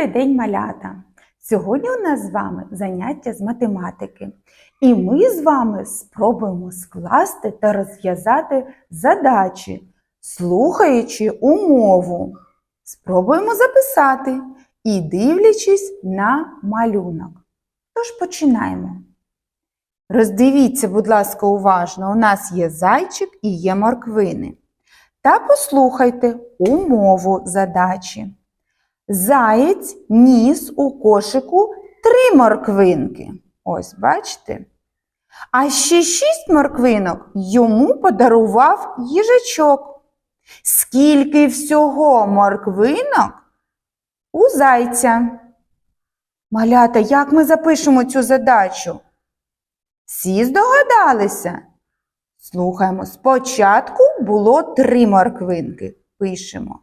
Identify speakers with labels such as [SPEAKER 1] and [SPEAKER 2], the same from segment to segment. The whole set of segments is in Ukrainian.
[SPEAKER 1] Добрий день, малята! Сьогодні у нас з вами заняття з математики. І ми з вами спробуємо скласти та розв'язати задачі, слухаючи умову. Спробуємо записати і дивлячись на малюнок. Тож починаємо. Роздивіться, будь ласка, уважно, у нас є зайчик і є морквини. Та послухайте умову задачі. Заєць ніс у кошику три морквинки. Ось, бачите? А ще шість морквинок йому подарував їжачок. Скільки всього морквинок у зайця? Малята, як ми запишемо цю задачу? Всі здогадалися? Слухаємо, спочатку було три морквинки. Пишемо.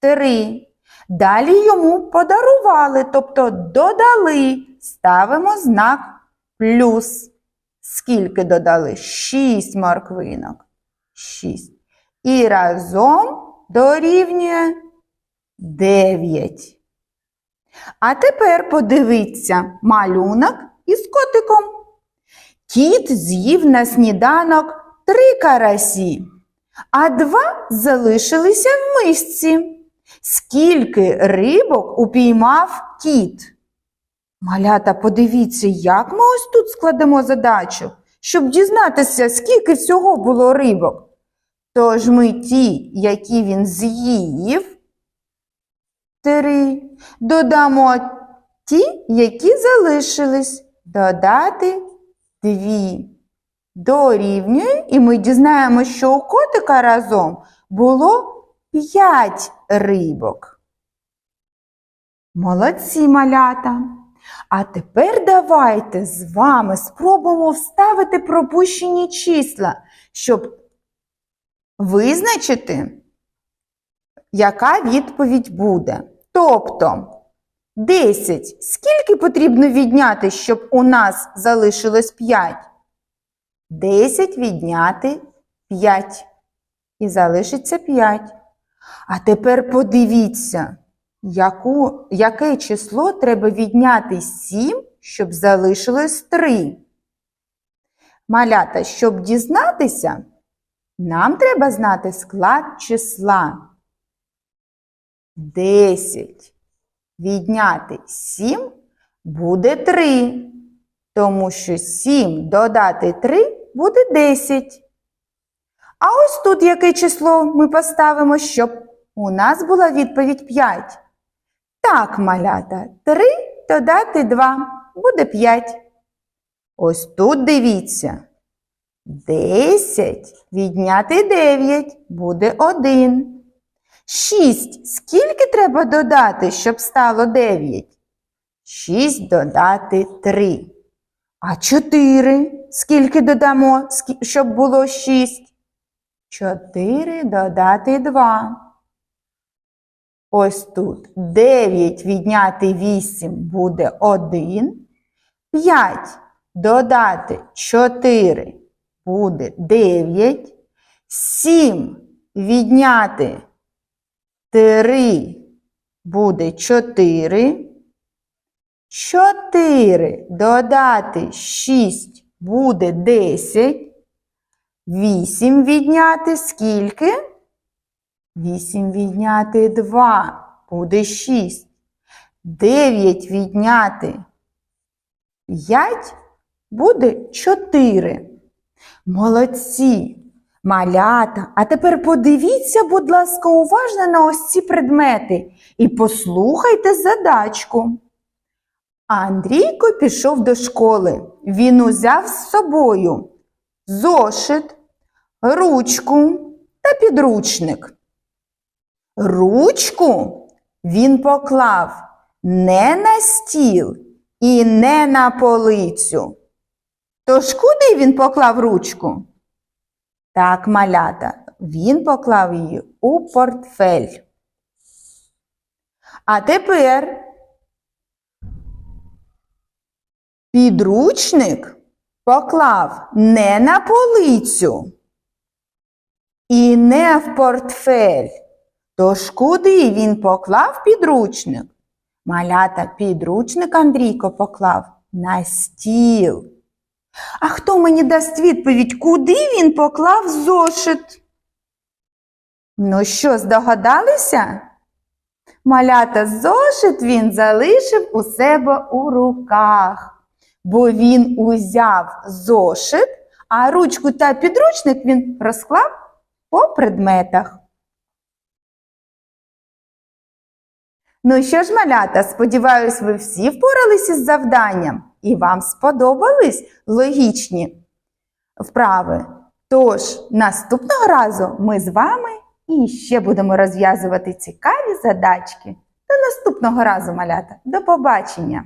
[SPEAKER 1] Три. Далі йому подарували, тобто додали. Ставимо знак плюс. Скільки додали? Шість морквинок. Шість. І разом дорівнює дев'ять. А тепер подивіться малюнок із котиком. Кіт з'їв на сніданок три карасі, а два залишилися в мисці. Скільки рибок упіймав кіт? Малята, подивіться, як ми ось тут складемо задачу, щоб дізнатися, скільки всього було рибок. Тож ми ті, які він з'їв, три. Додамо ті, які залишились, додати дві. Дорівнює, і ми дізнаємося, що у котика разом було п'ять рибок. Молодці малята! А тепер давайте з вами спробуємо вставити пропущені числа, щоб визначити, яка відповідь буде. Тобто 10. Скільки потрібно відняти, щоб у нас залишилось 5? 10 відняти 5. І залишиться 5. А тепер подивіться, яку, яке число треба відняти 7, щоб залишилось 3. Малята, щоб дізнатися, нам треба знати склад числа. 10. Відняти 7 буде 3, тому що 7 додати 3 буде 10. А ось тут яке число ми поставимо, щоб у нас була відповідь 5. Так, малята, 3 додати 2 буде 5. Ось тут дивіться. 10 відняти 9 буде 1. 6. Скільки треба додати, щоб стало 9? 6 додати 3. А 4. Скільки додамо, щоб було 6? 4 додати 2. Ось тут 9 відняти 8 буде 1. 5 додати 4 буде 9. 7 відняти 3 буде 4. 4 додати 6 буде 10. 8 відняти скільки? 8 відняти 2 буде 6. 9 відняти 5 буде 4. Молодці! Малята, а тепер подивіться, будь ласка, уважно на ось ці предмети і послухайте задачку. Андрійко пішов до школи. Він узяв з собою зошит, ручку та підручник. Ручку він поклав не на стіл і не на полицю. Тож куди він поклав ручку? Так, малята, він поклав її у портфель. А тепер підручник поклав не на полицю і не в портфель. Тож куди він поклав підручник? Малята підручник Андрійко поклав на стіл. А хто мені дасть відповідь, куди він поклав зошит? Ну що, здогадалися? Малята зошит він залишив у себе у руках, бо він узяв зошит, а ручку та підручник він розклав по предметах. Ну що ж, малята, сподіваюсь, ви всі впорались із завданням і вам сподобались логічні вправи. Тож, наступного разу ми з вами і ще будемо розв'язувати цікаві задачки. До наступного разу, малята. До побачення!